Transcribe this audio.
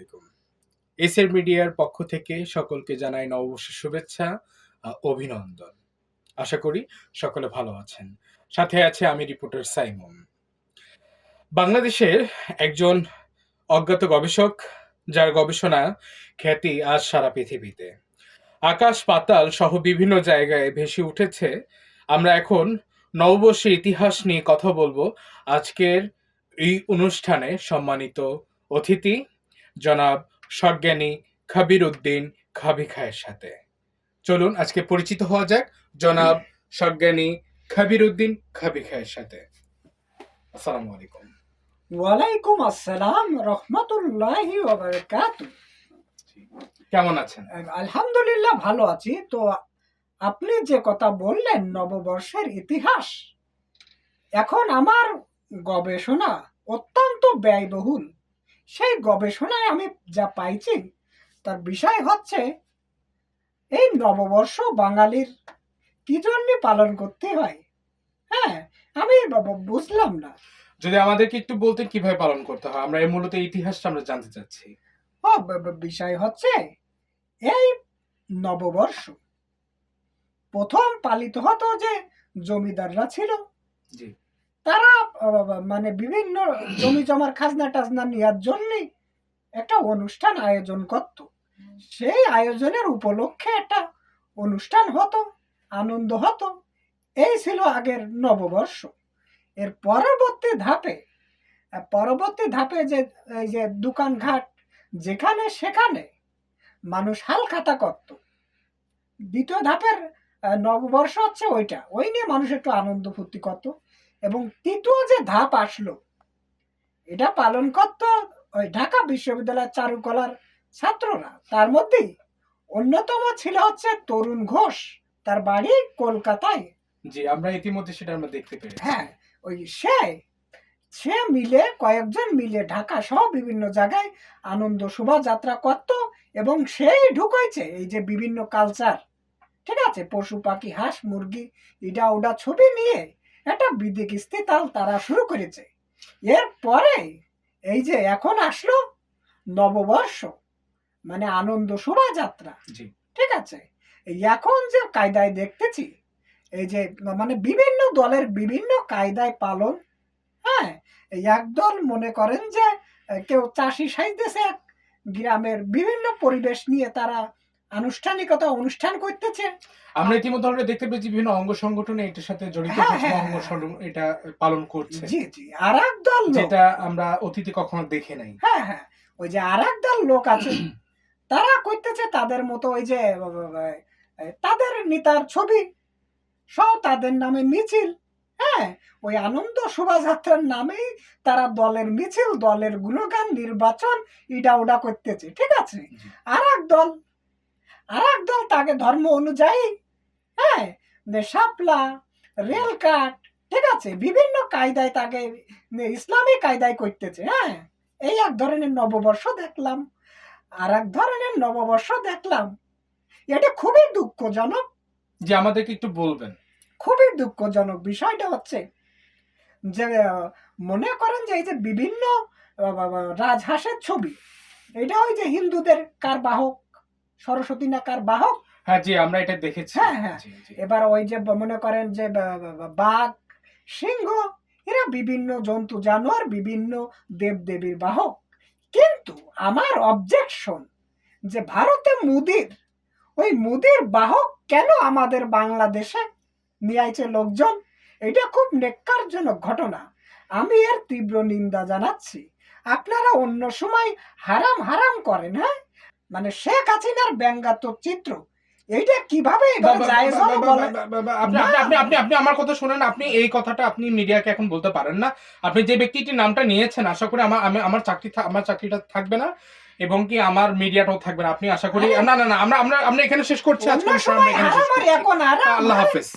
আলাইকুম। এসএর মিডিয়ার পক্ষ থেকে সকলকে জানাই নববর্ষের শুভেচ্ছা অভিনন্দন। আশা করি সকলে ভালো আছেন। সাথে আছে আমি রিপোর্টার সাইমন। বাংলাদেশের একজন অজ্ঞাত গবেষক, যার গবেষণা খ্যাতি আজ সারা পৃথিবীতে। আকাশ, পাতাল সহ বিভিন্ন জায়গায় ভেসে উঠেছে। আমরা এখন নববর্ষের ইতিহাস নিয়ে কথা বলব। আজকের এই অনুষ্ঠানে সম্মানিত অতিথি জনাব সজ্ঞানী খাবির উদ্দিন খাবি খায়ের সাথে। চলুন আজকে পরিচিত হওয়া যাক জনাব সজ্ঞানী খাবির উদ্দিন খাবি খায়ের সাথে। আসসালামু আলাইকুম। ওয়ালাইকুম আসসালাম রহমতুল্লাহি কেমন আছেন? আলহামদুলিল্লাহ ভালো আছি। তো আপনি যে কথা বললেন নববর্ষের ইতিহাস এখন আমার গবেষণা অত্যন্ত ব্যয়বহুল। সেই গবেষণায় আমি যা পাইছি তার বিষয় হচ্ছে এই নববর্ষ বাঙালির কি জন্য পালন করতে হয়? হ্যাঁ আমি বুঝলাম না। যদি আমাদেরকে একটু বলতে কীভাবে পালন করতে হয়? আমরা এই মূলত ইতিহাসটা আমরা জানতে চাচ্ছি। ও বিষয় হচ্ছে এই নববর্ষ প্রথম পালিত হতো যে জমিদাররা ছিল। জি। তারা মানে বিভিন্ন জমি জমার খাজনা টাজনা নেওয়ার জন্য একটা অনুষ্ঠান আয়োজন করত। সেই আয়োজনের উপলক্ষে একটা অনুষ্ঠান হতো, আনন্দ হতো। এই ছিল আগের নববর্ষ। এর পরবর্তী ধাপে পরবর্তী ধাপে যে, এই যে দোকানঘাট, যেখানে সেখানে মানুষ হালখাতা করত। দ্বিতীয় ধাপের নববর্ষ হচ্ছে ওইটা। ওই নিয়ে মানুষ একটু আনন্দ ফুর্তি করত। এবং তৃতীয় যে ধাপ আসলো এটা পালন করত ওই ঢাকা বিশ্ববিদ্যালয়ের চারুকলার ছাত্ররা। তার মধ্যেই অন্যতম ছিল হচ্ছে তরুণ ঘোষ। তার বাড়ি কলকাতায়। জি আমরা ইতিমধ্যে সেটা আমরা দেখতে পেরেছি। হ্যাঁ ওই সে সে মিলে কয়েকজন মিলে ঢাকা সহ বিভিন্ন জায়গায় আনন্দ শোভাযাত্রা করত এবং সেই ঢুকাইছে এই যে বিভিন্ন কালচার ঠিক আছে পশু পাখি হাঁস মুরগি ইডা ওডা ছবি নিয়ে একটা বিদিক ইস্তেতাল তারা শুরু করেছে। এরপরে এই যে এখন আসলো নববর্ষ মানে আনন্দ শোভাযাত্রা। ঠিক আছে? এখন যে কায়দায় দেখতেছি এই যে মানে বিভিন্ন দলের বিভিন্ন কায়দায় পালন হ্যাঁ? এই একদল মনে করেন যে কেউ চাষি সাইতেছে এক গ্রামের বিভিন্ন পরিবেশ নিয়ে তারা আনুষ্ঠানিকতা অনুষ্ঠান করতেছে। আমরা ইতিমধ্যে আমরা দেখতে পেয়েছি বিভিন্ন অঙ্গ সংগঠনে এটার সাথে জড়িত হ্যাঁ, হ্যাঁ, অঙ্গ হ্যাঁ। এটা পালন করছে। জি জি আর এক দল যেটা আমরা অতীতে কখনো দেখে নাই। হ্যাঁ হ্যাঁ ওই যে আর দল লোক আছে তারা করতেছে তাদের মতো ওই যে তাদের নেতার ছবি সব তাদের নামে মিছিল হ্যাঁ ওই আনন্দ শোভাযাত্রার নামেই তারা দলের মিছিল দলের গুণগান নির্বাচন ইডা ওডা করতেছে ঠিক আছে? আর এক দল আর দল তাকে ধর্ম অনুযায়ী হ্যাঁ যে শাপলা রেল কাট ঠিক আছে বিভিন্ন কায়দায় তাকে ইসলামী কায়দায় করতেছে হ্যাঁ এই এক ধরনের নববর্ষ দেখলাম আর এক ধরনের নববর্ষ দেখলাম। এটা খুবই দুঃখজনক। যে আমাদেরকে একটু বলবেন। খুবই দুঃখজনক বিষয়টা হচ্ছে যে মনে করেন যে এই যে বিভিন্ন রাজহাঁসের ছবি এটা ওই যে হিন্দুদের কার বাহক সরস্বতী না কার বাহক? হ্যাঁ জি আমরা এটা দেখেছি। হ্যাঁ, হ্যাঁ। এবার ওই যে মনে করেন যে বাঘ সিংহ এরা বিভিন্ন জন্তু জানোয়ার বিভিন্ন দেব দেবীর বাহক। কিন্তু আমার অবজেকশন যে ভারতে মুদির ওই মুদির বাহক কেন আমাদের বাংলাদেশে নিয়ে আইছে লোকজন? এটা খুব নেককারজনক ঘটনা। আমি এর তীব্র নিন্দা জানাচ্ছি। আপনারা অন্য সময় হারাম হারাম করেন হ্যাঁ? মানে শেখ হাসিনার ব্যঙ্গাত্মক চিত্র। এইটা কীভাবে আপনি না। আপনি আপনি আমার কথা শুনেন আপনি এই কথাটা আপনি মিডিয়াকে এখন বলতে পারেন না। আপনি যে ব্যক্তিটির নামটা নিয়েছেন আশা করি আমার আমার চাকরি আমার চাকরিটা থাকবে না এবং কি আমার মিডিয়াটাও থাকবে না। আপনি আশা করি না না না আমরা আমরা আমরা এখানে শেষ করছি আজকে এখন আল্লাহ হাফেজ।